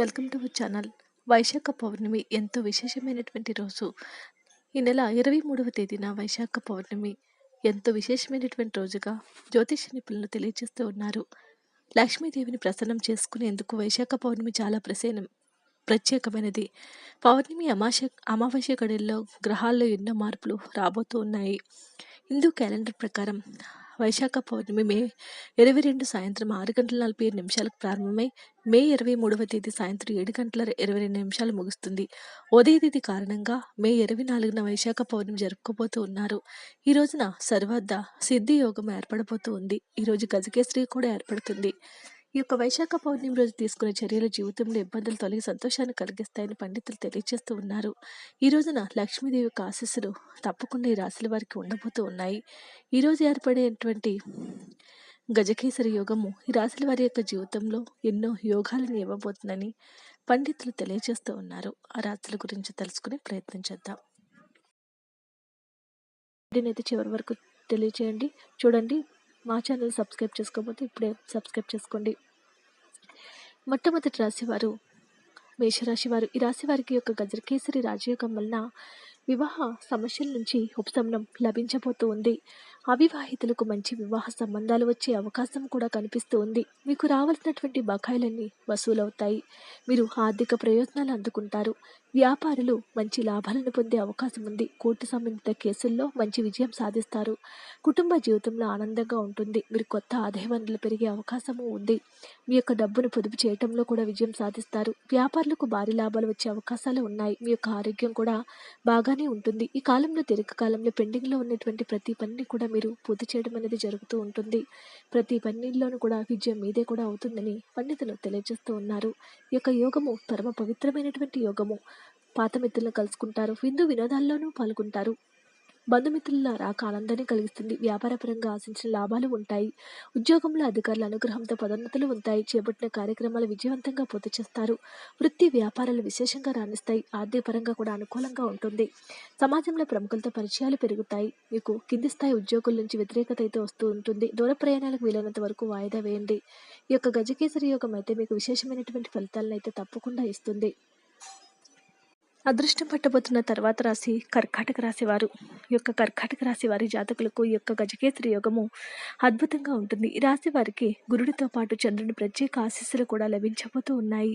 Welcome to our channel Vaishakha Pournami. ఎంతో విశేషమైనటువంటి రోజు. ఈ నెల ఇరవై మూడవ తేదీన వైశాఖ పౌర్ణమి. ఎంతో విశేషమైనటువంటి రోజుగా జ్యోతిష నిపుణులు తెలియజేస్తూ ఉన్నారు. లక్ష్మీదేవిని ప్రసన్నం చేసుకునేందుకు వైశాఖ పౌర్ణమి చాలా ప్రసేనం ప్రత్యేకమైనది. పౌర్ణమి అమాశ అమావాస్య గడిల్లో గ్రహాల్లో ఎన్నో మార్పులు రాబోతూ ఉన్నాయి. హిందూ క్యాలెండర్ ప్రకారం వైశాఖ పౌర్ణమి మే ఇరవై రెండు సాయంత్రం ఆరు గంటల నలభై ఏడు నిమిషాలకు ప్రారంభమై మే ఇరవై మూడవ తేదీ సాయంత్రం ఏడు గంటల ఇరవై రెండు నిమిషాలు ముగుస్తుంది. ఉదయ తేదీ కారణంగా మే ఇరవై నాలుగున వైశాఖ పౌర్ణమి జరుపుకోబోతూ ఉన్నారు. ఈ రోజున సర్వద్ద సిద్ధి యోగం ఏర్పడబోతూ ఉంది. ఈరోజు గజకేశ్రీ కూడా ఏర్పడుతుంది. ఈ యొక్క వైశాఖ పౌర్ణమి రోజు తీసుకునే చర్యలు జీవితంలో ఇబ్బందులు తొలగి సంతోషాన్ని కలిగిస్తాయని పండితులు తెలియజేస్తూ ఉన్నారు. ఈ రోజున లక్ష్మీదేవి యొక్క ఆశస్సులు తప్పకుండా ఈ రాశుల వారికి ఉండబోతూ ఉన్నాయి. ఈ రోజు ఏర్పడేటువంటి గజకేసరి యోగము ఈ రాశుల వారి యొక్క జీవితంలో ఎన్నో యోగాలను ఇవ్వబోతుందని పండితులు తెలియజేస్తూ ఉన్నారు. ఆ రాశుల గురించి తెలుసుకునే ప్రయత్నం చేద్దాం. వీడియోనైతే చివరి వరకు తెలియచేయండి. చూడండి. మా ఛానల్ సబ్స్క్రైబ్ చేసుకోకపోతే ఇప్పుడే సబ్స్క్రైబ్ చేసుకోండి. మొట్టమొదటి రాశివారు మేషరాశి వారు ఈ రాశి వారికి యొక్క గజకేసరి రాజయోగం వలన వివాహ సమస్యల నుంచి ఉపశమనం లభించబోతూ ఉంది. అవివాహితులకు మంచి వివాహ సంబంధాలు వచ్చే అవకాశం కూడా కనిపిస్తూ ఉంది. మీకు రావాల్సినటువంటి బకాయిలన్నీ వసూలవుతాయి. మీరు ఆర్థిక ప్రయోజనాలు అందుకుంటారు. వ్యాపారులు మంచి లాభాలను పొందే అవకాశం ఉంది. కోర్టు సంబంధిత కేసుల్లో మంచి విజయం సాధిస్తారు. కుటుంబ జీవితంలో ఆనందంగా ఉంటుంది. మీరు కొత్త ఆదాయ వనరులు పెరిగే అవకాశము ఉంది. మీ యొక్క డబ్బును పొదుపు చేయటంలో కూడా విజయం సాధిస్తారు. వ్యాపారులకు భారీ లాభాలు వచ్చే అవకాశాలు ఉన్నాయి. మీ యొక్క ఆరోగ్యం కూడా బాగానే ఉంటుంది. ఈ కాలంలో దీర్ఘకాలంలో పెండింగ్లో ఉన్నటువంటి ప్రతి పనిని కూడా మీరు పూర్తి చేయడం అనేది జరుగుతూ ఉంటుంది. ప్రతి పన్నీల్లోనూ కూడా విజయం మీదే కూడా అవుతుందని పండితులు తెలియజేస్తూ ఉన్నారు. ఈ యొక్క యోగము పరమ పవిత్రమైనటువంటి యోగము. పాత మిత్రులను కలుసుకుంటారు. విందు వినోదాల్లోనూ పాల్గొంటారు. బంధుమిత్రులారా ఆనందాన్ని కలిగిస్తుంది. వ్యాపారపరంగా ఆశించిన లాభాలు ఉంటాయి. ఉద్యోగంలో అధికారుల అనుగ్రహంతో పదోన్నతులు ఉంటాయి. చేపట్టిన కార్యక్రమాలు విజయవంతంగా పూర్తి చేస్తారు. వృత్తి వ్యాపారాలు విశేషంగా రాణిస్తాయి. ఆర్థిక పరంగా కూడా అనుకూలంగా ఉంటుంది. సమాజంలో ప్రముఖులతో పరిచయాలు పెరుగుతాయి. మీకు కింది స్థాయి ఉద్యోగుల నుంచి వ్యతిరేకత అయితే వస్తూ ఉంటుంది. దూర ప్రయాణాలకు వీలైనంత వరకు వాయిదా వేయండి. ఈ యొక్క గజకేసరి యోగం అయితే మీకు విశేషమైనటువంటి ఫలితాలను అయితే తప్పకుండా ఇస్తుంది. అదృష్టం పట్టబోతున్న తర్వాత రాశి కర్కాటక రాశి వారు ఈ యొక్క కర్కాటక రాశి వారి జాతకులకు ఈ యొక్క గజకేసరి యోగము అద్భుతంగా ఉంటుంది. ఈ రాశి వారికి గురుడితో పాటు చంద్రుని ప్రత్యేక ఆశీస్సులు కూడా లభించబోతూ ఉన్నాయి.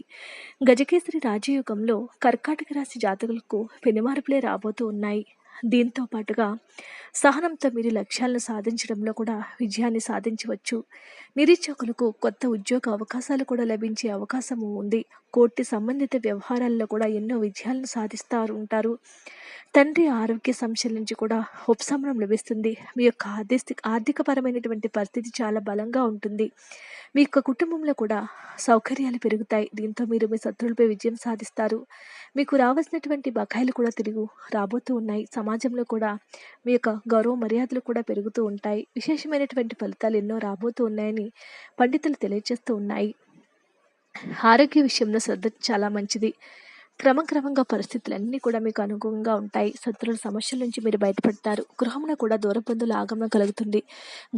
గజకేసరి రాజయోగంలో కర్కాటక రాశి జాతకులకు పెనుమార్పులే రాబోతూ ఉన్నాయి. దీంతో పాటుగా సహనంతో మీరు లక్ష్యాలను సాధించడంలో కూడా విజయాన్ని సాధించవచ్చు. నిరీక్షకులకు కొత్త ఉద్యోగ అవకాశాలు కూడా లభించే అవకాశం ఉంది. కోర్టు సంబంధిత వ్యవహారాల్లో కూడా ఎన్నో విజయాలను సాధిస్తారు ఉంటారు. తండ్రి ఆరోగ్య సమస్యల నుంచి కూడా ఉపశమనం లభిస్తుంది. మీ యొక్క ఆర్థిక ఆర్థికపరమైనటువంటి పరిస్థితి చాలా బలంగా ఉంటుంది. మీ యొక్క కుటుంబంలో కూడా సౌకర్యాలు పెరుగుతాయి. దీంతో మీరు మీ శత్రువులపై విజయం సాధిస్తారు. మీకు రావాల్సినటువంటి బకాయిలు కూడా తిరిగి రాబోతూ ఉన్నాయి. సమాజంలో కూడా మీ యొక్క గౌరవ మర్యాదలు కూడా పెరుగుతూ ఉంటాయి. విశేషమైనటువంటి ఫలితాలు ఎన్నో రాబోతూ ఉన్నాయని పండితులు తెలియజేస్తూ ఉన్నాయి. ఆరోగ్య విషయంలో శ్రద్ధ చాలా మంచిది. క్రమక్రమంగా పరిస్థితులన్నీ కూడా మీకు అనుగుణంగా ఉంటాయి. శత్రువుల సమస్యల నుంచి మీరు బయటపడతారు. గృహమున కూడా దూర బంధువుల ఆగమనం కలుగుతుంది.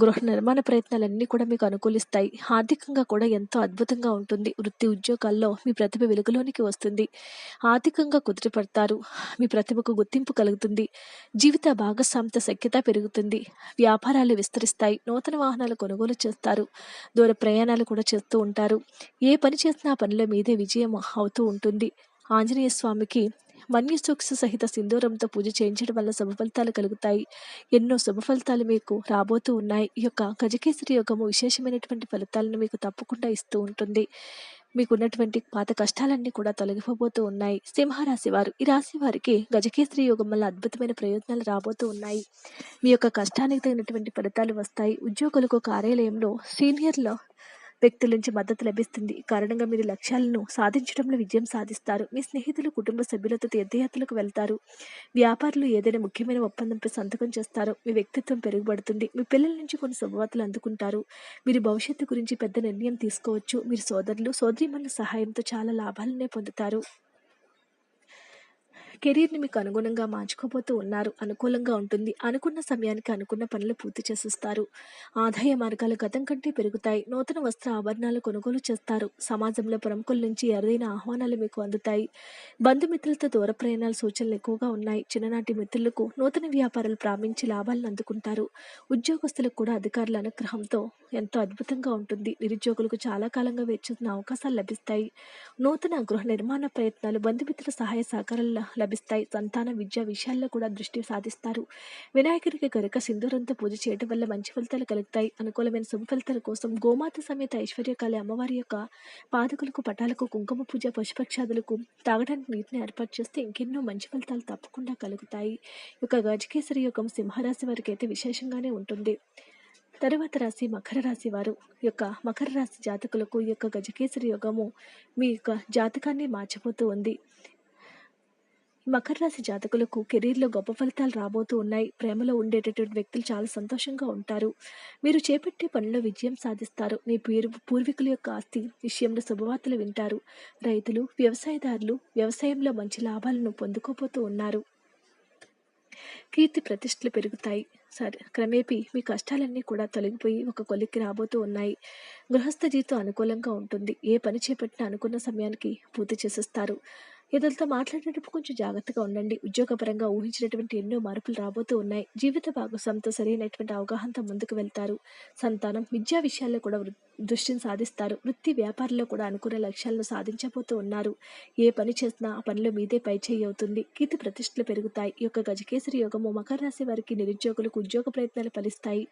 గృహ నిర్మాణ ప్రయత్నాలన్నీ కూడా మీకు అనుకూలిస్తాయి. ఆర్థికంగా కూడా ఎంతో అద్భుతంగా ఉంటుంది. వృత్తి ఉద్యోగాల్లో మీ ప్రతిభ వెలుగులోనికి వస్తుంది. ఆర్థికంగా కుదిరిపడతారు మీ ప్రతిభకు గుర్తింపు కలుగుతుంది. జీవిత భాగస్వామిత సఖ్యత పెరుగుతుంది. వ్యాపారాలు విస్తరిస్తాయి. నూతన వాహనాలు కొనుగోలు చేస్తారు. దూర ప్రయాణాలు కూడా చేస్తూ ఉంటారు. ఏ పని చేసినా పనిలో మీదే విజయం అవుతూ ఉంటుంది. ఆంజనేయ స్వామికి మన్యసూక్ష్మ సహిత సింధూరంతో పూజ చేయించడం వల్ల శుభ ఫలితాలు కలుగుతాయి. ఎన్నో శుభ ఫలితాలు మీకు రాబోతూ ఉన్నాయి. ఈ యొక్క గజకేసరి యోగము విశేషమైనటువంటి ఫలితాలను మీకు తప్పకుండా ఇస్తూ ఉంటుంది. మీకున్నటువంటి పాత కష్టాలన్నీ కూడా తొలగిపోబోతూ ఉన్నాయి. సింహరాశి వారు ఈ రాశి వారికి గజకేసరి యోగం వల్ల అద్భుతమైన ప్రయోజనాలు రాబోతూ ఉన్నాయి. మీ యొక్క కష్టానికి తగినటువంటి ఫలితాలు వస్తాయి. ఉద్యోగులకు కార్యాలయంలో సీనియర్ల వ్యక్తుల నుంచి మద్దతు లభిస్తుంది. ఈ కారణంగా మీరు లక్ష్యాలను సాధించడంలో విజయం సాధిస్తారు. మీ స్నేహితులు కుటుంబ సభ్యులతో తీర్థయాత్రలకు వెళ్తారు. వ్యాపారులు ఏదైనా ముఖ్యమైన ఒప్పందంపై సంతకం చేస్తారు మీ వ్యక్తిత్వం పెరుగుబడుతుంది మీ పిల్లల నుంచి కొన్ని శుభవార్తలు అందుకుంటారు. మీరు భవిష్యత్తు గురించి పెద్ద నిర్ణయం తీసుకోవచ్చు. మీరు సోదరులు సోదరిమణుల సహాయంతో చాలా లాభాలనే పొందుతారు. కెరీర్‌ని మీకు అనుగుణంగా మార్చుకోబోతూ ఉన్నారు. అనుకూలంగా ఉంటుంది. అనుకున్న సమయానికి అనుకున్న పనులు పూర్తి చేసిస్తారు ఆదాయ మార్గాలు గతం కంటే పెరుగుతాయి. నూతన వస్త్ర ఆభరణాలు కొనుగోలు చేస్తారు. సమాజంలో ప్రముఖుల నుంచి అరుదైన ఆహ్వానాలు మీకు అందుతాయి. బంధుమిత్రులతో దూర ప్రయాణాల సూచనలు ఎక్కువగా ఉన్నాయి. చిన్ననాటి మిత్రులకు నూతన వ్యాపారాలు ప్రారంభించి లాభాలను అందుకుంటారు. ఉద్యోగస్తులకు కూడా అధికారుల అనుగ్రహంతో ఎంతో అద్భుతంగా ఉంటుంది. నిరుద్యోగులకు చాలా కాలంగా వేచి అవకాశాలు లభిస్తాయి. నూతన గృహ నిర్మాణ ప్రయత్నాలు బంధుమిత్రుల సహాయ సహకారాలు లభిస్తాయి. సంతాన విద్య విషయాల్లో కూడా దృష్టి సాధిస్తారు. వినాయకుడికి కనుక సింధూరంతో పూజ చేయడం వల్ల మంచి ఫలితాలు కలుగుతాయి. అనుకూలమైన శుభ ఫలితాల కోసం గోమాత సమేత ఐశ్వర్యకాళి అమ్మవారి యొక్క పాదకులకు పటాలకు కుంకుమ పూజ, పశుపక్షాదులకు తాగడానికి నీటిని ఏర్పాటు చేస్తే ఇంకెన్నో మంచి ఫలితాలు తప్పకుండా కలుగుతాయి. ఒక యొక్క గజకేసరి యోగం సింహరాశి వారికి అయితే విశేషంగానే ఉంటుంది. తరువాత రాశి మకర రాశి వారు యొక్క మకర రాశి జాతకులకు ఈ యొక్క గజకేసరి యోగము మీ యొక్క జాతకాన్ని మార్చబోతూ ఉంది. మకర రాశి జాతకులకు కెరీర్‌లో గొప్ప ఫలితాలు రాబోతూ ఉన్నాయి. ప్రేమలో ఉండేటటువంటి వ్యక్తులు చాలా సంతోషంగా ఉంటారు. మీరు చేపట్టే పనిలో విజయం సాధిస్తారు. మీ పేరు పూర్వీకుల యొక్క ఆస్తి విషయంలో శుభవార్తలు వింటారు. రైతులు, వ్యవసాయదారులు వ్యవసాయంలో మంచి లాభాలను పొందుకోబోతూ ఉన్నారు. కీర్తి ప్రతిష్టలు పెరుగుతాయి. సరే క్రమేపీ మీ కష్టాలన్నీ కూడా తొలగిపోయి ఒక కొలిక్కి రాబోతూ ఉన్నాయి. గృహస్థ జీవితం అనుకూలంగా ఉంటుంది. ఏ పని చేపట్టినా అనుకున్న సమయానికి పూర్తి చేసేస్తారు. ఇతరులతో మాట్లాడేటప్పుడు కొంచెం జాగ్రత్తగా ఉండండి. ఉద్యోగపరంగా ఊహించినటువంటి ఎన్నో మార్పులు రాబోతూ ఉన్నాయి. జీవిత భాగస్వామితో సరైనటువంటి అవగాహనతో ముందుకు వెళ్తారు. సంతానం, విద్యా విషయాల్లో కూడా వృద్ధి దృష్టిని సాధిస్తారు. వృత్తి, వ్యాపారంలో కూడా అనుకున్న లక్ష్యాలను సాధించబోతూ ఉన్నారు. ఏ పని చేసినా ఆ పనిలో మీదే పైచేయి అవుతుంది. కీర్తి ప్రతిష్టలు పెరుగుతాయి. ఈ యొక్క గజకేసరి యోగము మకర రాశి వారికి నిరుద్యోగులకు ఉద్యోగ ప్రయత్నాలు ఫలిస్తాయి.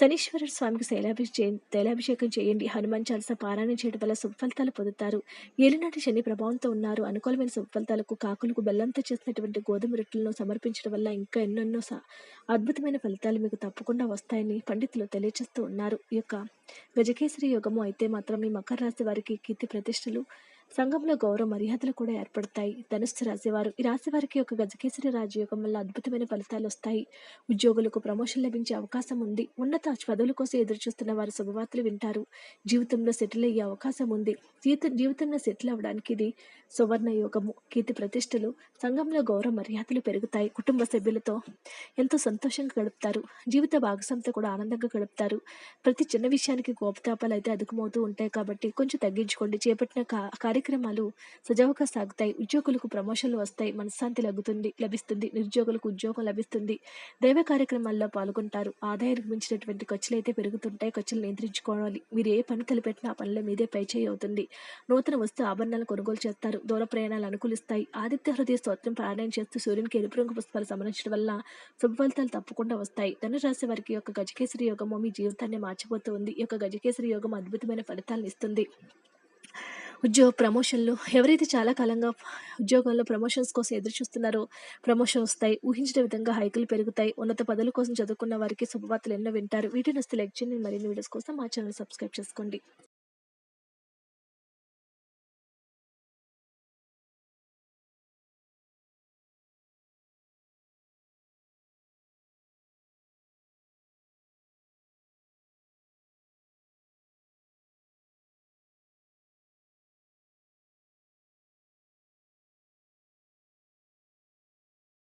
శనీశ్వర స్వామికి శైలాభిషే తైలాభిషేకం చేయండి. హనుమాన్ చాలస పారాయణ చేయడం వల్ల సుఫలితాలు పొందుతారు. ఏలినాటి శని ప్రభావంతో ఉన్నారు. అనుకూలమైన సుఫలితాలకు కాకులకు బెల్లంతో చేసినటువంటి గోధుమ రొట్టెలను సమర్పించడం వల్ల ఇంకా ఎన్నెన్నో అద్భుతమైన ఫలితాలు మీకు తప్పకుండా వస్తాయని పండితులు తెలియజేస్తూ ఉన్నారు. ఈ యొక్క గజకేసరి యోగము అయితే మాత్రం ఈ మకర రాశి వారికి కీర్తి ప్రతిష్టలు. సంఘంలో గౌరవ మర్యాదలు కూడా ఏర్పడతాయి. ధనుస్సు రాశివారు ఈ రాశి వారికి ఒక గజకేసరి రాజయోగం వల్ల అద్భుతమైన ఫలితాలు వస్తాయి. ఉద్యోగులకు ప్రమోషన్ లభించే అవకాశం ఉంది. ఉన్నత చదువుల కోసం ఎదురుచూస్తున్న వారు శుభవార్తలు వింటారు. జీవితంలో సెటిల్ అయ్యే అవకాశం ఉంది. జీవితం జీవితంలో సెటిల్ అవ్వడానికి ఇది సువర్ణ యోగము. కీర్తి ప్రతిష్టలు సంఘంలో గౌరవ మర్యాదలు పెరుగుతాయి. కుటుంబ సభ్యులతో ఎంతో సంతోషంగా గడుపుతారు. జీవిత భాగస్వామితో కూడా ఆనందంగా గడుపుతారు. ప్రతి చిన్న విషయానికి కోపతాపాలు అయితే అధికమవుతూ ఉంటాయి కాబట్టి కొంచెం తగ్గించుకోండి. చేపట్టిన కా కార్యక్రమాలు సజావుగా సాగుతాయి. ఉద్యోగులకు ప్రమోషన్లు వస్తాయి. మనశ్శాంతి లగ్గుతుంది లభిస్తుంది. నిరుద్యోగులకు ఉద్యోగం లభిస్తుంది. దైవ కార్యక్రమాల్లో పాల్గొంటారు. ఆదాయానికి మించినటువంటి ఖర్చులైతే పెరుగుతుంటాయి. ఖర్చులు నియంత్రించుకోవాలి. మీరు ఏ పని తలపెట్టినా ఆ పనిలో మీదే పైచేయి అవుతుంది. నూతన వస్తు ఆభరణాలు కొనుగోలు చేస్తారు. దూర ప్రయాణాలు అనుకూలిస్తాయి. ఆదిత్య హృదయ స్తోత్రం పారాయణం చేస్తూ సూర్యునికి ఎరుపు రంగు పుష్పాలు సమర్పించడం వల్ల శుభ ఫలితాలు తప్పకుండా వస్తాయి. ధనురాశి వారికి యొక్క గజకేసరి యోగము మీ జీవితాన్ని మార్చిపోతుంది ఉంది. ఈ యొక్క గజకేసరి యోగం అద్భుతమైన ఫలితాలను ఇస్తుంది. ఉద్యోగ ప్రమోషన్లు ఎవరైతే చాలా కాలంగా ఉద్యోగంలో ప్రమోషన్స్ కోసం ఎదురు చూస్తున్నారో ప్రమోషన్ వస్తాయి. ఊహించిన విధంగా హైకులు పెరుగుతాయి. ఉన్నత పదవుల కోసం చదువుకున్న వారికి శుభవార్తలు ఎన్నో వింటారు. వీటిని వస్తే లైక్ చేయండి. మరిన్ని వీడియోస్ కోసం మా ఛానల్ సబ్స్క్రైబ్ చేసుకోండి.